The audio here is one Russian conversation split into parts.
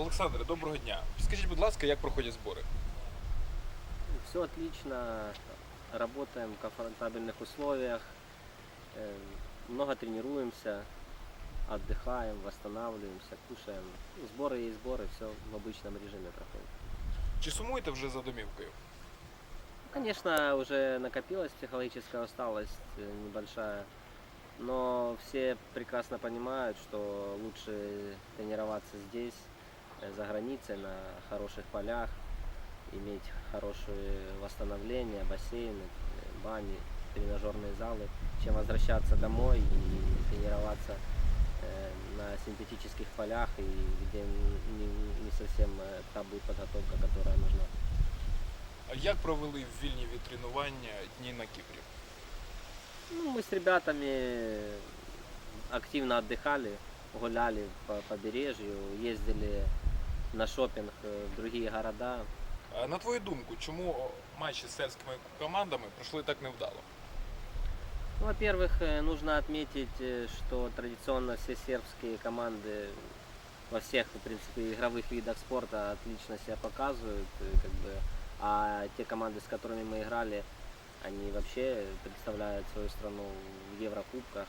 Олександре, доброго дня. Скажіть, будь ласка, як проходять збори? Все отлично, работаем в комфортабельных условиях, э, много тренируемся, отдыхаем, восстанавливаемся, кушаем. Сборы есть сборы, все в обычном режиме проходит. Чи сумуєте вже за домівкою? Конечно, уже накопилась психологическая усталость э, небольшая, но все прекрасно понимают, что лучше тренироваться здесь, э, за границей, на хороших полях, иметь хорошее восстановление, бассейны, э, бани, тренажерные залы, чем возвращаться домой и тренироваться э, на синтетических полях, и где не, не совсем э, та будет подготовка, которая нужна. А як провели вільні від тренування дні на Кіпрі? Ну, мы с ребятами активно отдыхали, гуляли по побережью, ездили на шопинг в другие города. А на твою думку, чому матчі з сельськими командами пройшли так невдало? Во-первых, э, нужно отметить, э, что традиционно все сербские команды во всех, в принципе, игровых видах спорта отлично себя показывают, э, как бы, а те команды, с которыми мы играли, они вообще представляют свою страну в Еврокубках.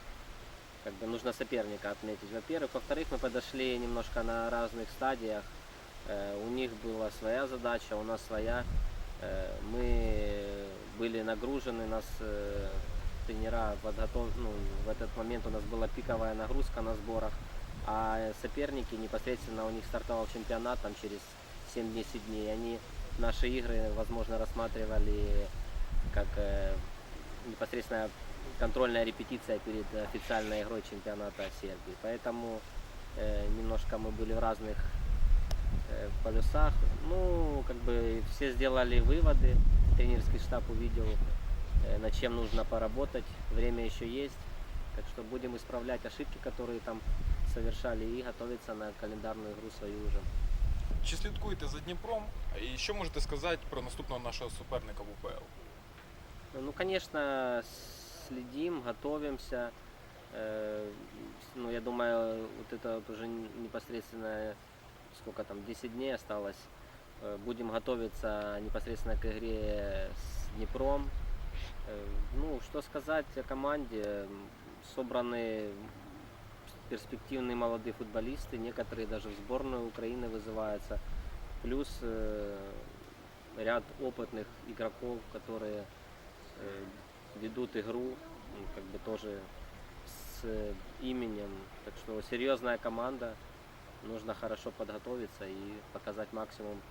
Как бы нужно соперника отметить, во-первых. Во-вторых, мы подошли немножко на разных стадиях. Э, У них была своя задача, у нас своя. Э, Мы были нагружены, нас э, тренера подготов... ну, в этот момент у нас была пиковая нагрузка на сборах, а соперники непосредственно у них стартовал чемпионат там через 7-10 дней. Они наши игры, возможно, рассматривали как непосредственно контрольная репетиция перед официальной игрой чемпионата Сербии. Поэтому э, немножко мы были в разных э, полюсах. Ну, как бы все сделали выводы, тренерский штаб увидел, э, над чем нужно поработать. Время еще есть, так что будем исправлять ошибки, которые там совершали и готовиться на календарную игру свою уже. Чи слідкуєте за Дніпром? І що можете сказати про наступного нашого суперника в УПЛ? Ну, конечно, следим, готовимся. Э, Ну, я думаю, вот это вот уже непосредственно, сколько там, 10 дней осталось. Э, Будем готовиться непосредственно к игре с Днепром. Э, Ну, что сказать о команде. Собраны перспективные молодые футболисты, некоторые даже в сборную Украины вызываются. Плюс э, ряд опытных игроков, которые ведут игру, ну, как бы тоже с именем. Так что серьезная команда, нужно хорошо подготовиться и показать максимум